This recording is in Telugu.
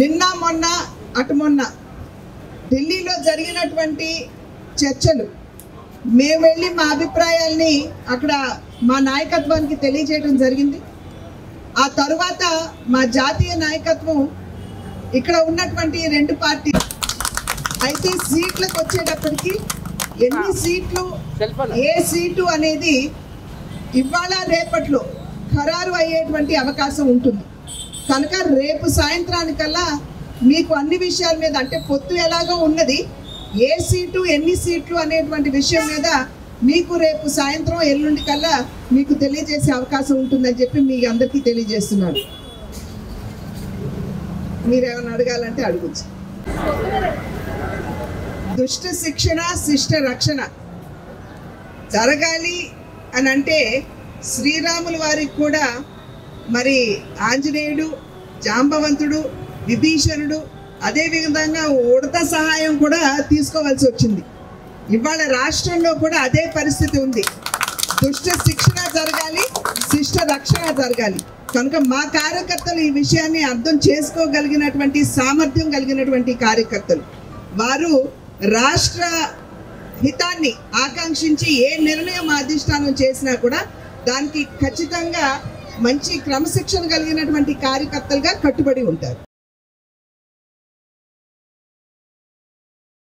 నిన్న మొన్న అటు మొన్న ఢిల్లీలో జరిగినటువంటి చర్చలు. మేము వెళ్ళి మా అభిప్రాయాల్ని అక్కడ మా నాయకత్వానికి తెలియజేయడం జరిగింది. ఆ తరువాత మా జాతీయ నాయకత్వం ఇక్కడ ఉన్నటువంటి రెండు పార్టీ అయితే సీట్లకు వచ్చేటప్పటికి ఎన్ని సీట్లు ఏ సీటు అనేది ఇవాళ రేపట్లో ఖరారు అయ్యేటువంటి అవకాశం ఉంటుంది. కనుక రేపు సాయంత్రానికల్లా మీకు అన్ని విషయాల మీద అంటే పొత్తు ఎలాగో ఉన్నది ఏ సీటు ఎన్ని సీట్లు అనేటువంటి విషయం మీద మీకు రేపు సాయంత్రం ఎల్లుండి కల్లా మీకు తెలియజేసే అవకాశం ఉంటుందని చెప్పి మీ అందరికీ తెలియజేస్తున్నాను. మీరేమైనా అడగాలంటే అడగచ్చు. దుష్ట శిక్షణ శిష్ట రక్షణ జరగాలి అని అంటే శ్రీరాముల వారికి కూడా మరి ఆంజనేయుడు జాంబవంతుడు విభీషణుడు అదే విధంగా ఉడత సహాయం కూడా తీసుకోవాల్సి వచ్చింది. ఇవాళ రాష్ట్రంలో కూడా అదే పరిస్థితి ఉంది. దుష్ట శిక్షణ జరగాలి శిష్ట రక్షణ జరగాలి. కనుక మా కార్యకర్తలు ఈ విషయాన్ని అర్థం చేసుకోగలిగినటువంటి సామర్థ్యం కలిగినటువంటి కార్యకర్తలు. వారు రాష్ట్ర హితాన్ని ఆకాంక్షించి ఏ నిర్ణయం అధిష్టానం చేసినా కూడా దానికి ఖచ్చితంగా మంచి క్రమశిక్షణ కలిగినటువంటి కార్యకర్తలుగా కట్టుబడి ఉంటారు.